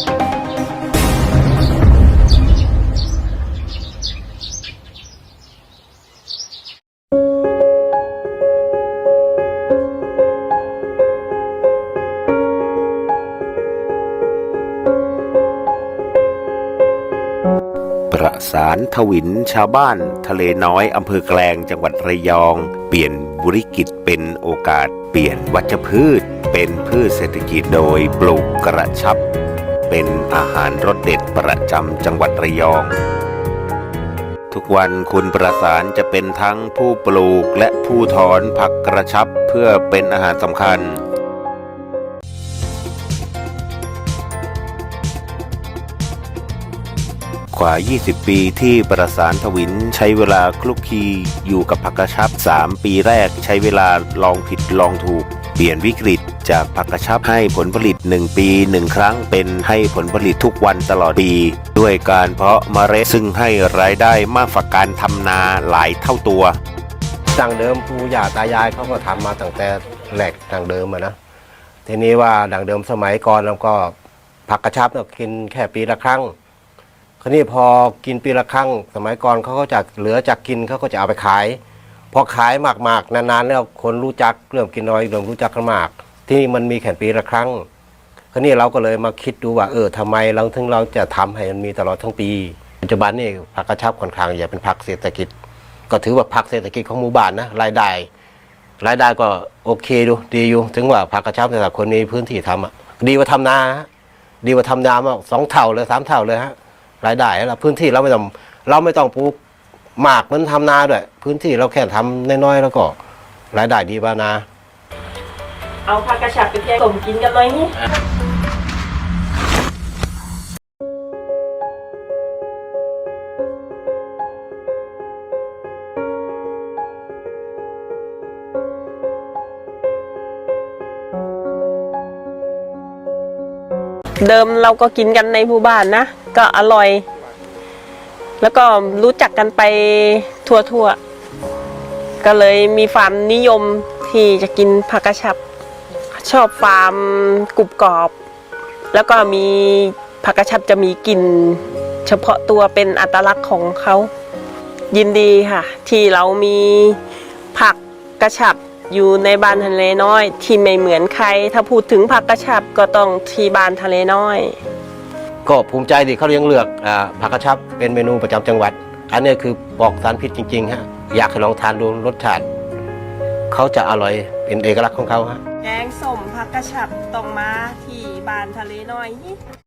ประสานทวินชาวบ้านทะเลน้อยอำเภอแกลงจังหวัดระยอง เปลี่ยนวิกฤตเป็นโอกาส เปลี่ยนวัชพืช เป็นพืชเศรษฐกิจโดยปลูกกระชับ เป็นอาหารรสเด็ดประจำจังหวัดระยอง ทุกวันคุณประสานจะเป็นทั้งผู้ปลูกและผู้ถอนผักกระชับเพื่อเป็นอาหารสำคัญกว่า 20 ปีที่ประสานทวินใช้เวลาคลุกคลีอยู่กับผักกระชับ 3 ปีแรกใช้เวลาลองผิดลองถูก ปลี่ยนวิกฤตจากผักกระชับให้ผลผลิต 1 ปี 1 ครั้งเป็นให้ผลผลิตทุกวันตลอดปี ด้วยการเพาะเมล็ดซึ่งให้รายได้มากกว่าการทำนาหลายเท่าตัวดั้งเดิมปู่ย่าตายายเขาก็ทำมาตั้งแต่แหลกดังเดิมอะนะทีนี้ว่าดังเดิมสมัยก่อนเราก็ผักกระชับเนี่ยกินแค่ปีละครั้งคราวนี้พอกินปีละครั้ง สมัยก่อนเขาก็จะเหลือจากกินเขาก็จะเอาไปขาย พอขายมากๆนานๆแล้วคนรู้จักเริ่มกินน้อยเริ่มรู้จักกันมาก ที่นี่มันมีแค่ปีละครั้งคราวนี้เราก็เลยมาคิดดูว่าเออทำไมเราถึงเราจะทำให้มันมีตลอดทั้งปีปัจจุบันนี่ผักกระชับค่อนข้างใหญ่เป็นผักเศรษฐกิจ ก็ถือว่าผักเศรษฐกิจของหมู่บ้านนะรายได้ รายได้ก็โอเคดูดีอยู่ถึงว่าผักกระชับสำหรับคนมีพื้นที่ทำอะดีกว่าทำนาฮะดีกว่าทำนามาสองเท่าเลยสามเท่าเลยฮะรายได้แล้วพื้นที่เราไม่ต้องเราไม่ต้องปลูก หมากเหมันทำนาด้วย พื้นที่เราแค่ทำน้อยๆแล้วก็รายได้ดีกว่านาเอาผักกระชับไปแกงต้มกินกันเลยนี่เดิมเราก็กินกันในหมู่บ้านนะ ก็อร่อย แล้วก็รู้จักกันไปทั่วๆ ก็เลยมีความนิยมที่จะกินผักกระชับ ชอบความกรุบกรอบ แล้วก็มีผักกระชับจะมีกลิ่นเฉพาะตัวเป็นอัตลักษณ์ของเขายินดีค่ะ ที่เรามีผักกระชับอยู่ในบ้านทะเลน้อย ที่ไม่เหมือนใคร ถ้าพูดถึงผักกระชับก็ต้องที่บ้านทะเลน้อย ก็ภูมิใจที่เขายังเลือกอผักกระชับเป็นเมนูประจำจังหวัด อันนี้คือปอกสารพิษจริงๆฮะอยากให้ลองทานดูรสชาติเขาจะอร่อยเป็นเอกลักษณ์ของเขาฮะแกงส้มผักกระชับต้องมาที่บ้านทะเลน้อยนี่